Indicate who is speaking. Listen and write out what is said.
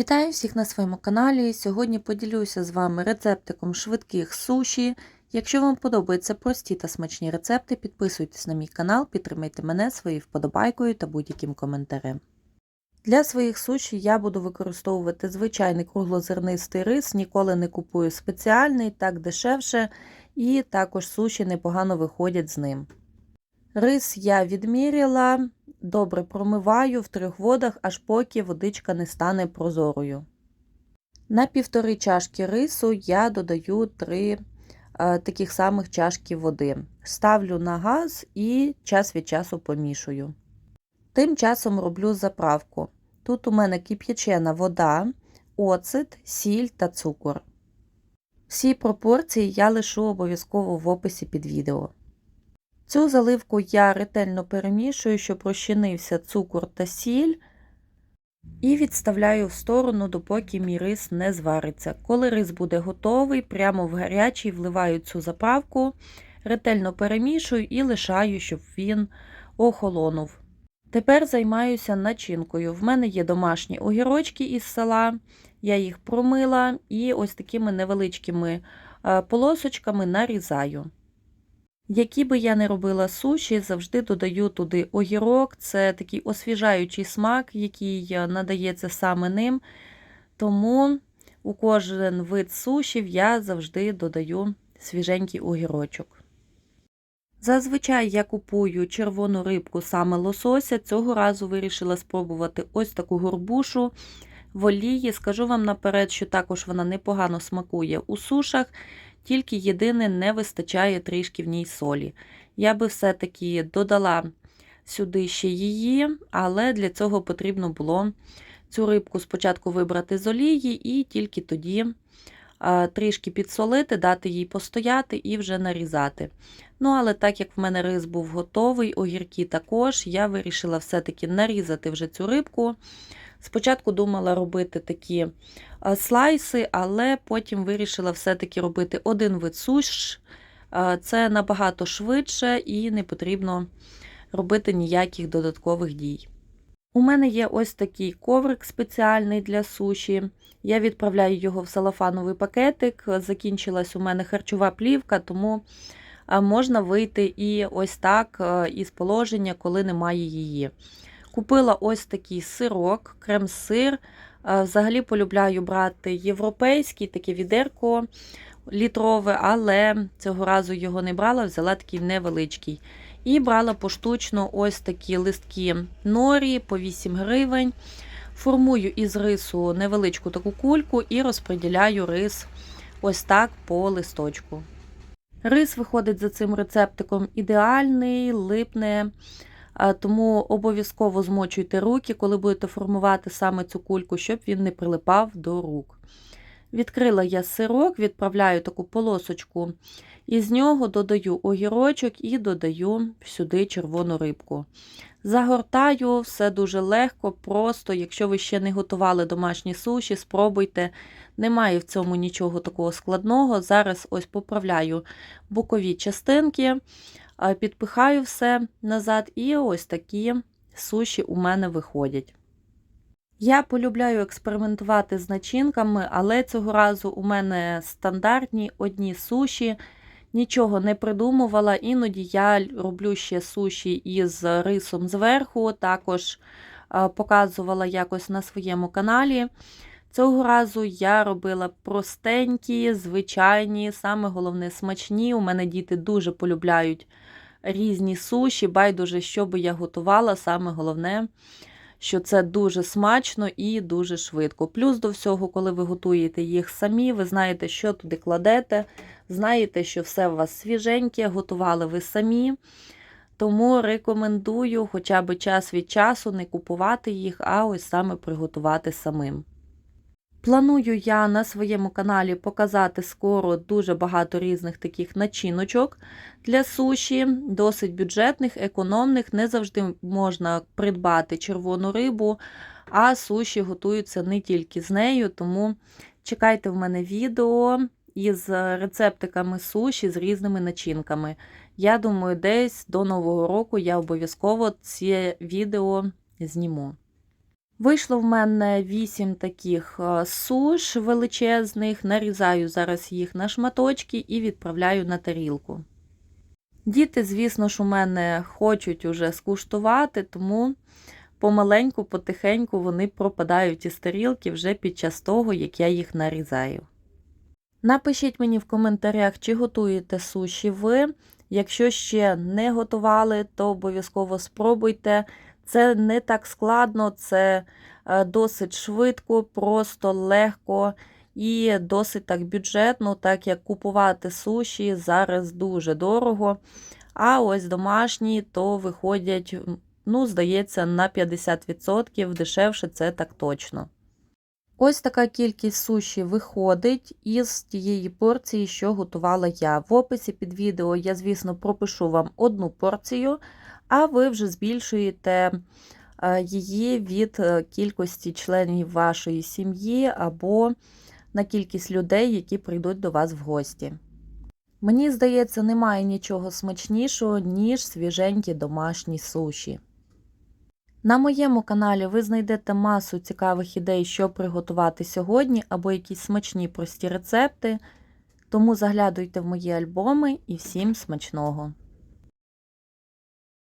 Speaker 1: Вітаю всіх на своєму каналі. Сьогодні поділюся з вами рецептиком швидких суші. Якщо вам подобаються прості та смачні рецепти, підписуйтесь на мій канал, підтримайте мене своєю вподобайкою та будь-яким коментарем. Для своїх суші я буду використовувати звичайний круглозернистий рис, ніколи не купую спеціальний, так дешевше, і також суші непогано виходять з ним. Рис я відміряла, добре промиваю в трьох водах, аж поки водичка не стане прозорою. На півтори чашки рису я додаю 3 е, таких самих чашки води. Ставлю на газ і час від часу помішую. Тим часом роблю заправку. Тут у мене кип'ячена вода, оцет, сіль та цукор. Всі пропорції я лишу обов'язково в описі під відео. Цю заливку я ретельно перемішую, щоб розчинився цукор та сіль, і відставляю в сторону, допоки мій рис не звариться. Коли рис буде готовий, прямо в гарячий вливаю цю заправку, ретельно перемішую і лишаю, щоб він охолонув. Тепер займаюся начинкою. В мене є домашні огірочки із села, я їх промила і ось такими невеличкими полосочками нарізаю. Які би я не робила суші, завжди додаю туди огірок, це такий освіжаючий смак, який надається саме ним. Тому у кожен вид сушів я завжди додаю свіженький огірочок. Зазвичай я купую червону рибку саме лосося. Цього разу вирішила спробувати ось таку горбушу в олії. Скажу вам наперед, що також вона непогано смакує у сушах тільки єдине не вистачає трішки в ній солі. Я би все-таки додала сюди ще її, але для цього потрібно було цю рибку спочатку вибрати з олії і тільки тоді трішки підсолити, дати їй постояти і вже нарізати. Ну, але так як в мене рис був готовий, огірки також, я вирішила все-таки нарізати вже цю рибку. Спочатку думала робити такі слайси, але потім вирішила все-таки робити один вид суш. Це набагато швидше і не потрібно робити ніяких додаткових дій. У мене є ось такий коврик спеціальний для суші. Я відправляю його в салафановий пакетик. Закінчилась у мене харчова плівка, тому можна вийти і ось так із положення, коли немає її. Купила ось такий сирок, крем-сир. Взагалі полюбляю брати європейський, таке відерко літрове, але цього разу його не брала, взяла такий невеличкий. І брала поштучно ось такі листки норі по 8 гривень. Формую із рису невеличку таку кульку і розподіляю рис ось так по листочку. Рис виходить за цим рецептиком ідеальний, липне тому обов'язково змочуйте руки, коли будете формувати саме цю кульку, щоб він не прилипав до рук. Відкрила я сирок, відправляю таку полосочку, і з нього додаю огірочок і додаю сюди червону рибку. Загортаю все дуже легко, просто, якщо ви ще не готували домашні суші, спробуйте. Немає в цьому нічого такого складного. Зараз ось поправляю бокові частинки, підпихаю все назад, і ось такі суші у мене виходять. Я полюбляю експериментувати з начинками, але цього разу у мене стандартні одні суші, нічого не придумувала. Іноді я роблю ще суші із рисом зверху, також показувала якось на своєму каналі. Цього разу я робила простенькі, звичайні, саме головне смачні. У мене діти дуже полюбляють різні суші, байдуже, що би я готувала, саме головне, що це дуже смачно і дуже швидко. Плюс до всього, коли ви готуєте їх самі, ви знаєте, що туди кладете, знаєте, що все у вас свіженьке, готували ви самі. Тому рекомендую хоча б час від часу не купувати їх, а ось саме приготувати самим. Планую я на своєму каналі показати скоро дуже багато різних таких начиночок для суші, досить бюджетних, економних. Не завжди можна придбати червону рибу, а суші готуються не тільки з нею, тому чекайте в мене відео із рецептиками суші з різними начинками. Я думаю, десь до Нового року я обов'язково це відео зніму. Вийшло в мене 8 таких е, суш величезних, нарізаю зараз їх на шматочки і відправляю на тарілку. Діти, звісно ж, у мене хочуть уже скуштувати, тому помаленьку, потихеньку вони пропадають із тарілки вже під час того, як я їх нарізаю. Напишіть мені в коментарях, чи готуєте суші ви. Якщо ще не готували, то обов'язково спробуйте. Це не так складно, це е, досить швидко, просто легко і досить так бюджетно, так як купувати суші зараз дуже дорого. А ось домашні то виходять, ну, здається, на 50% дешевше це так точно. Ось така кількість суші виходить із тієї порції, що готувала я. В описі під відео я, звісно, пропишу вам одну порцію, а ви вже збільшуєте е, її від е, кількості членів вашої сім'ї або на кількість людей, які прийдуть до вас в гості. Мені здається, немає нічого смачнішого, ніж свіженькі домашні суші. На моєму каналі ви знайдете масу цікавих ідей, що приготувати сьогодні, або якісь смачні прості рецепти. Тому заглядуйте в мої альбоми і всім смачного!